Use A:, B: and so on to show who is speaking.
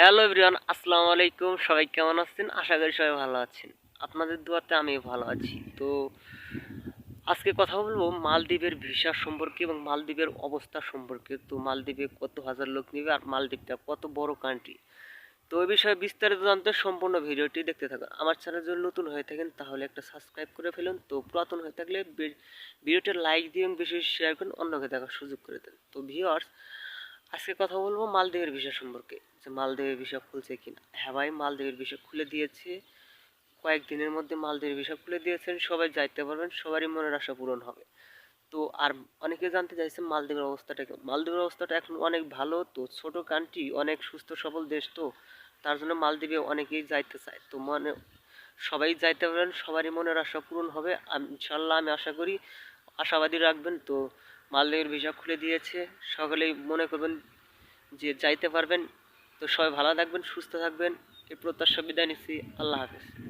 A: Hello everyone আসসালামু আলাইকুম। সবাই কেমন আছেন? আশা করি সবাই ভালো আছেন। আপনাদের দোয়াতে আমি ভালো আছি। তো আজকে কথা বলব মালদ্বীপের ভিসা সম্পর্কে এবং মালদ্বীপের অবস্থা সম্পর্কে। তো মালদ্বীপে কত হাজার লোক নেবে আর মালদ্বীপটা কত বড় কান্ট্রি তো এই বিষয়ে বিস্তারিত জানতে সম্পূর্ণ ভিডিওটি দেখতে থাকুন। আমার চ্যানেল যদি নতুন হয়ে থাকেন, তাহলে একটা সাবস্ক্রাইব করে ফেলুন। তো পুরাতন হয়ে থাকলে ভিডিওটা লাইক দিয়ে বেশি শেয়ার করুন। অন্যকে দেখার সুযোগ করে দেন। তো ভিওয়ার্স আজকে কথা বলব মালদ্বীপের বিষয় সম্পর্কে, যে মালদ্বীপের বিষয় খুলছে কিনা। হ্যাঁ ভাই, মালদ্বীপের বিষয় খুলে দিয়েছে। কয়েকদিনের মধ্যে মালদ্বীপের বিষয় খুলে দিয়েছেন, সবাই যাইতে পারবেন, সবারই মনের আশা পূরণ হবে। তো আর অনেকে জানতে চাইছে মালদ্বীপের অবস্থাটা মালদ্বীপের অবস্থাটা এখন অনেক ভালো, তো ছোট কান্ট্রি অনেক সুস্থ, সবল দেশ, তো তার জন্য মালদ্বীপে অনেকেই যাইতে চায়। তো মনে, সবাই যাইতে পারবেন, সবারই মনের আশা পূরণ হবে। ইনশাল্লাহ আমি আশা করি, আশাবাদী রাখবেন। তো মালদ্বীপের ভিসা খুলে দিয়েছে। সকলেই মনে করবেন যে যাইতে পারবেন। তো সবাই ভালো থাকবেন, সুস্থ থাকবেন। এই প্রত্যাশা বিদায় নিচ্ছি। আল্লাহ হাফেজ।